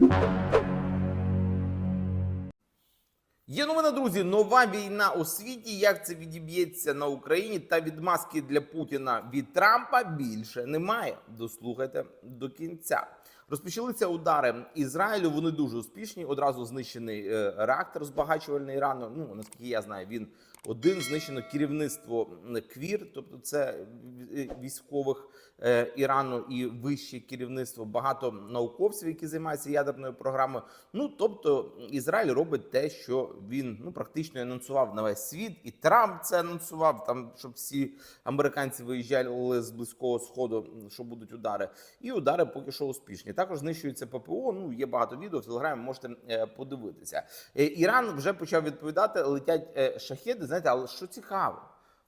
Є новина, друзі. Нова війна у світі. Як це відіб'ється на Україні та відмазки для Путіна від Трампа більше немає. Дослухайте до кінця. Розпочалися удари Ізраїлю. Вони дуже успішні. Одразу знищений е, реактор збагачувальний Ірану. Ну наскільки я знаю, він один знищено керівництво КВІР, тобто це е, військових е, Ірану і вище керівництво. Багато науковців, які займаються ядерною програмою. Ну тобто Ізраїль робить те, що він ну практично анонсував на весь світ, і Трамп це анонсував. Там щоб всі американці виїжджали з близького сходу, що будуть удари, і удари поки що успішні. Також знищується ППО. Ну є багато відео в телеграмі. Можете е, подивитися. Е, Іран вже почав відповідати. Летять е, шахеди. Знаєте, але що цікаво?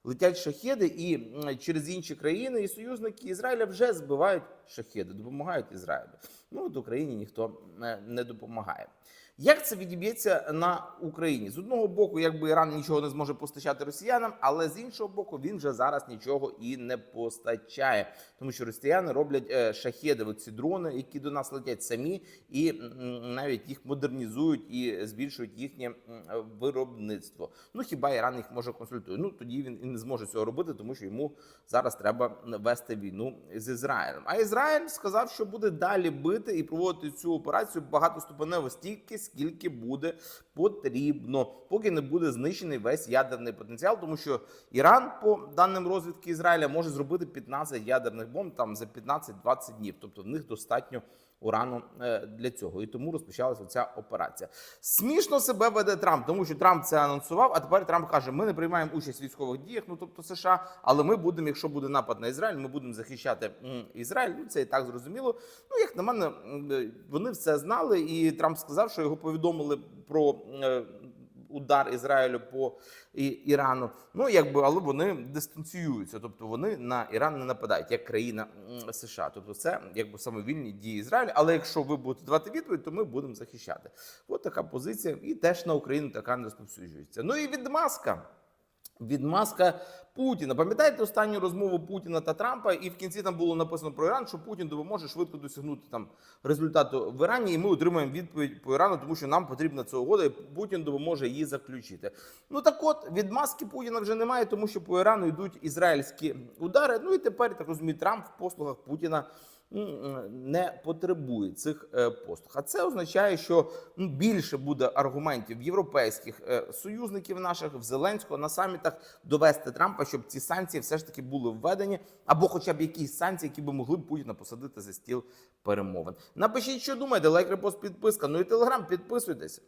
Летять шахеди, і через інші країни і союзники Ізраїля вже збивають шахеди, допомагають Ізраїлю. Ну от Україні ніхто не допомагає. Як це відіб'ється на Україні? З одного боку, якби Іран нічого не зможе постачати росіянам, але з іншого боку, він вже зараз нічого і не постачає, тому що росіяни роблять е, шахеди, оці дрони, які до нас летять самі, і навіть їх модернізують і збільшують їхнє виробництво. Ну хіба Іран їх може консультує? Ну тоді він і не зможе цього робити, тому що йому зараз треба вести війну з Ізраїлем. А Ізраїль сказав, що буде далі бити і проводити цю операцію багатоступенево стільки, скільки буде потрібно, поки не буде знищений весь ядерний потенціал, тому що Іран, по даним розвідки Ізраїля, може зробити 15 ядерних бомб там за 15-20 днів. Тобто в них достатньо урану е, для цього, і тому розпочалася ця операція. Смішно себе веде Трамп, тому що Трамп це анонсував. А тепер Трамп каже: ми не приймаємо участь в військових діях, ну тобто США, але ми будемо, якщо буде напад на Ізраїль, ми будемо захищати Ізраїль. Ну це і так зрозуміло. Ну як на мене, е, вони все знали, і Трамп сказав, що його повідомили про. е, Удар Ізраїлю по Ірану, ну якби, але вони дистанціюються, тобто вони на Іран не нападають як країна США. Тобто, це якби самовільні дії Ізраїлю. Але якщо ви будете давати відповідь, то ми будемо захищати. От така позиція, і теж на Україну така не розповсюджується. Ну і відмазка. Відмазка Путіна. Пам'ятаєте останню розмову Путіна та Трампа? І в кінці там було написано про Іран, що Путін допоможе швидко досягнути там результату в Ірані, і ми отримаємо відповідь по Ірану, тому що нам потрібна ця угода, і Путін допоможе її заключити. Ну так от відмазки Путіна вже немає, тому що по Ірану йдуть ізраїльські удари. Ну і тепер так розумію, Трамп в послугах Путіна не потребує цих е, послуг. А це означає, що більше буде аргументів європейських е, союзників наших в Зеленського на самітах довести Трампа, щоб ці санкції все ж таки були введені, або хоча б якісь санкції, які би могли б Путіна посадити за стіл перемовин. Напишіть, що думаєте, лайк, репост, підписка. Ну і телеграм, підписуйтесь.